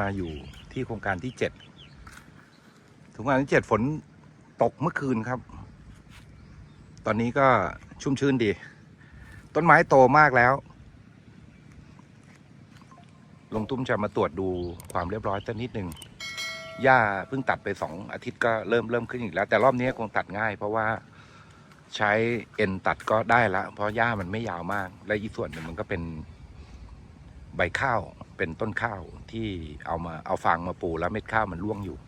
มาอยู่ที่โครงการที่เจ็ดโครงการที่เจ็ดฝนตกเมื่อคืนครับ ตอนนี้ก็ชุ่มชื้นดี ต้นไม้โตมากแล้ว ลงตุ้มจะมาตรวจดูความเรียบร้อยสักนิดหนึ่งหญ้าเพิ่งตัดไปสองอาทิตย์ก็เริ่มเริ่มขึ้นอีกแล้ว แต่รอบนี้คงตัดง่าย เพราะว่าใช้เอ็นตัดก็ได้ละเพราะหญ้ามันไม่ยาวมาก และอีกส่วนหนึ่งมันก็เป็นใบข้าว เป็นต้นข้าวที่เอามาเอาฟางมาปูแล้วเม็ดข้าวมันร่วงอยู่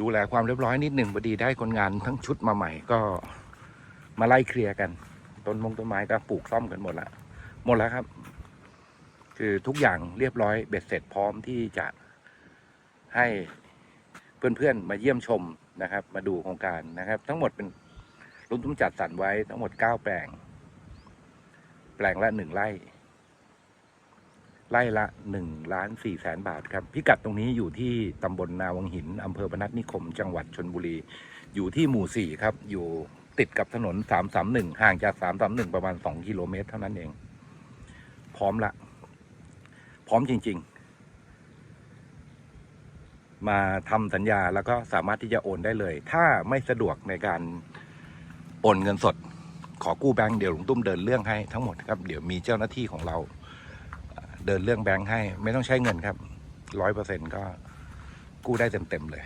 ดูแลความเรียบร้อยนิดหนึ่งพอดีได้คนงานทั้งชุดมาใหม่ก็มาไล่เคลียร์กัน ต้นมงต้นไม้ก็ปลูกซ่อมกันหมดละหมดแล้วครับ คือทุกอย่างเรียบร้อยเบ็ดเสร็จพร้อมที่จะให้เพื่อนๆมาเยี่ยมชมนะครับ มาดูโครงการนะครับ ทั้งหมดเป็นลุงตุ้มจัดสรรไว้ทั้งหมดเก้าแปลง แปลงละหนึ่งไร่ ไร่ละหนึ่งล้านสี่แสนบาทครับพิกัดตรงนี้อยู่ที่ตำบลนาวังหินอำเภอพนัสนิคม จังหวัดชนบุรี อยู่ที่หมู่สี่ครับ อยู่ติดกับถนนสามสามหนึ่งห่างจากสามสามหนึ่งประมาณสองกิโลเมตรเท่านั้นเอง พร้อมละ พร้อมจริง ๆ มาทำสัญญาแล้วก็สามารถที่จะโอนได้เลย ถ้าไม่สะดวกในการโอนเงินสด ขอกู้แบงค์เดี๋ยวหลุงตุ้มเดินเรื่องให้ทั้งหมดครับ เดี๋ยวมีเจ้าหน้าที่ของเรา เดินเรื่องแบงค์ให้ ไม่ต้องใช้เงินครับร้อยเปอร์เซ็นก็กู้ได้เต็ม ๆ เลย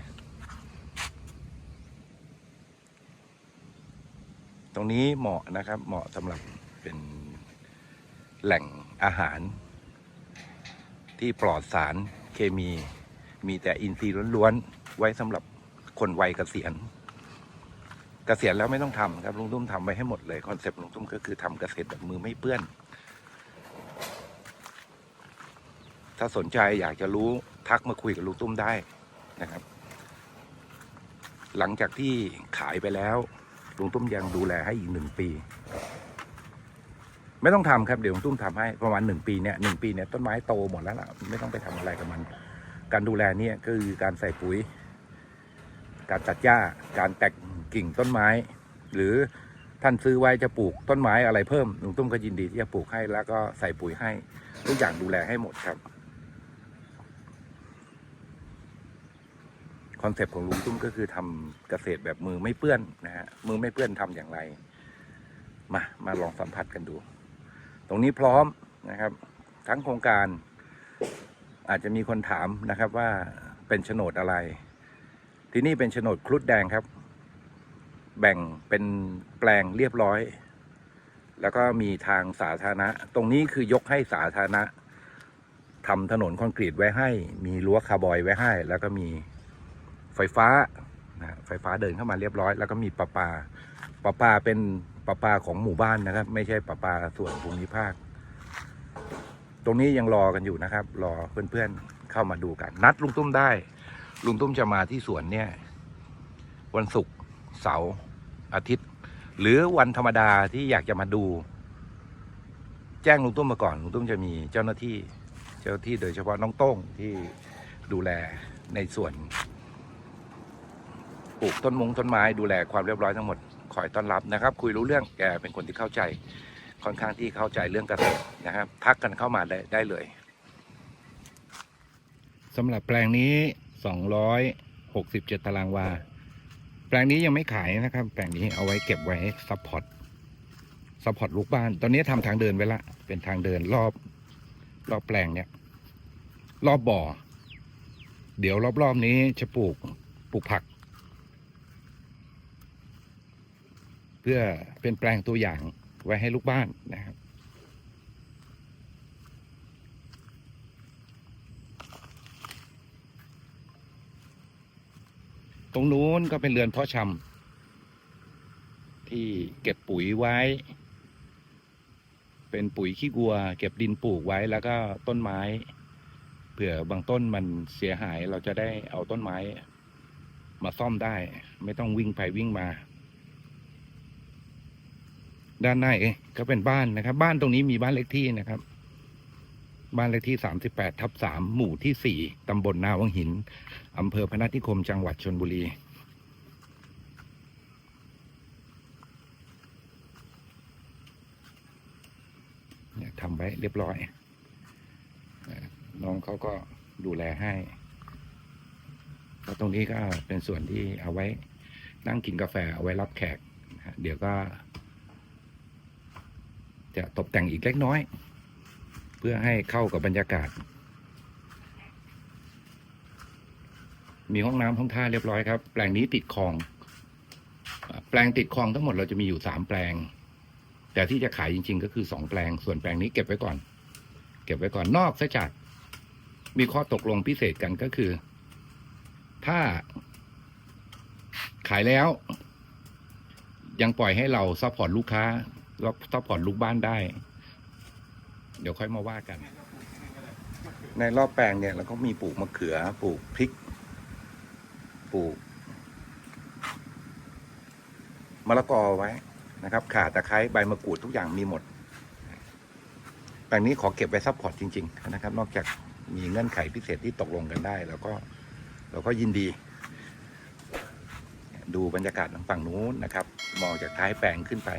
ตรงนี้เหมาะนะครับ เหมาะสำหรับเป็นแหล่งอาหาร ที่ปลอดสารเคมี มีแต่อินทรีย์ล้วน ๆ ไว้สำหรับคนวัยเกษียณเกษียณแล้วไม่ต้องทำครับลุงตุ้มทำไว้ให้หมดเลยคอนเซปต์ลุงตุ้มก็คือทำเกษตรแบบมือไม่เปื้อน ถ้าสนใจอยากจะรู้ทักมาคุยกับลุงตุ้มได้นะครับ หลังจากที่ขายไปแล้วลุงตุ้มยังดูแลให้อีกหนึ่งปี ไม่ต้องทำครับเดี๋ยวลุงตุ้มทำให้ประมาณหนึ่งปีเนี่ยหนึ่งปีเนี่ยต้นไม้โตหมดแล้วล่ะไม่ต้องไปทำอะไรกับมัน การดูแลเนี่ยก็คือการใส่ปุ๋ย การตัดหญ้าการแตกกิ่งต้นไม้ หรือท่านซื้อไว้จะปลูกต้นไม้อะไรเพิ่มลุงตุ้มก็ยินดีที่จะปลูกให้แล้วก็ใส่ปุ๋ยให้ ทุกอย่างดูแลให้หมดครับ คอนเซปต์ของลุงตุ้มก็คือทำเกษตรแบบมือไม่เปื้อนนะฮะมือไม่เปื้อนทำอย่างไร มามาลองสัมผัสกันดู ตรงนี้พร้อมนะครับ ทั้งโครงการ อาจจะมีคนถามนะครับว่าเป็นโฉนดอะไร ที่นี่เป็นโฉนดครุฑแดงครับ แบ่งเป็นแปลงเรียบร้อย แล้วก็มีทางสาธารณะ ตรงนี้คือยกให้สาธารณะทำถนนคอนกรีตไว้ให้ มีรั้วคาร์บอยไว้ให้ แล้วก็มี ไฟฟ้านะไฟฟ้าเดินเข้ามาเรียบร้อย แล้วก็มีประปาประปาเป็นประปาของหมู่บ้านนะครับ ไม่ใช่ประปาส่วนภูมิภาค ตรงนี้ยังรอกันอยู่นะครับ รอเพื่อนๆเข้ามาดูกัน นัดลุงตุ้มได้ ลุงตุ้มจะมาที่สวนเนี่ย วันศุกร์เสาร์อาทิตย์ หรือวันธรรมดาที่อยากจะมาดู แจ้งลุงตุ้มมาก่อนลุงตุ้มจะมีเจ้าหน้าที่เจ้าหน้าที่โดยเฉพาะน้องโต้งที่ดูแลในส่วน ปลูกต้นมงต้นไม้ดูแลความเรียบร้อยทั้งหมดคอยต้อนรับนะครับ คุยรู้เรื่องแกเป็นคนที่เข้าใจ ค่อนข้างที่เข้าใจเรื่องเกษตรนะครับ ทักกันเข้ามาได้ได้เลยสำหรับแปลงนี้ 267 ตารางวา แปลงนี้ยังไม่ขายนะครับ แปลงนี้เอาไว้เก็บไว้ซัพพอร์ตซัพพอร์ตลูกบ้าน ตอนนี้ทำทางเดินไว้ละ เป็นทางเดินรอบรอบแปลงเนี่ย รอบบ่อ เดี๋ยวรอบๆนี้จะปลูกปลูกผัก เพื่อเป็นแปลงตัวอย่างไว้ให้ลูกบ้านนะครับตรงนู้นก็เป็นเรือนเพาะชำที่เก็บปุ๋ยไว้ เป็นปุ๋ยขี้วัว เก็บดินปลูกไว้แล้วก็ต้นไม้ เผื่อบางต้นมันเสียหายเราจะได้เอาต้นไม้มาซ่อมได้ ไม่ต้องวิ่งไปวิ่งมา ด้านในก็เป็นบ้านนะครับ บ้านตรงนี้มีบ้านเลขที่นะครับ บ้านเลขที่38ทับ3หมู่ที่4ตำบลนาวังหินอำเภอพนัสนิคมจังหวัดชนบุรีเนี่ยทำไว้เรียบร้อย น้องเขาก็ดูแลให้ แล้วตรงนี้ก็เป็นส่วนที่เอาไว้นั่งกินกาแฟเอาไว้รับแขก เดี๋ยวก็ จะตกแต่งอีกเล็กน้อย เพื่อให้เข้ากับบรรยากาศ มีห้องน้ำห้องท่าเรียบร้อยครับ แปลงนี้ติดคลอง แปลงติดคลองทั้งหมดเราจะมีอยู่สามแปลง แต่ที่จะขายจริง ๆ ก็คือสองแปลง ส่วนแปลงนี้เก็บไว้ก่อน เก็บไว้ก่อนนอกซะจากมีข้อตกลงพิเศษกันก็คือ ถ้าขายแล้ว ยังปล่อยให้เราซัพพอร์ตลูกค้า แล้วซัพพอร์ตลูกบ้านได้ เดี๋ยวค่อยมาว่ากัน ในรอบแปลงเนี่ยเราก็มีปลูกมะเขือ ปลูกพริก ปลูกมะละกอไว้นะครับ ข่าตะไคร้ใบมะกรูดทุกอย่างมีหมด แปลงนี้ขอเก็บไว้ซัพพอร์ตจริง ๆ นะครับ นอกจากมีเงื่อนไขพิเศษที่ตกลงกันได้ แล้วก็เราก็ยินดี ดูบรรยากาศทางฝั่งนู้นนะครับ มองจากท้ายแปลงขึ้นไป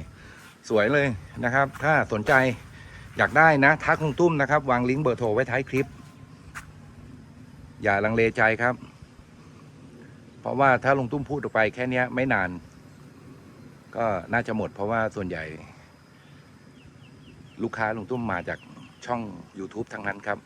สวยเลยนะครับ ถ้าสนใจอยากได้นะทักลุงตุ้มนะครับ วางลิงก์เบอร์โทรไว้ท้ายคลิป อย่าลังเลใจครับ เพราะว่าถ้าลุงตุ้มพูดออกไปแค่นี้ไม่นาน ก็น่าจะหมด เพราะว่าส่วนใหญ่ ลูกค้าลุงตุ้มมาจากช่อง YouTube ทั้งนั้นครับ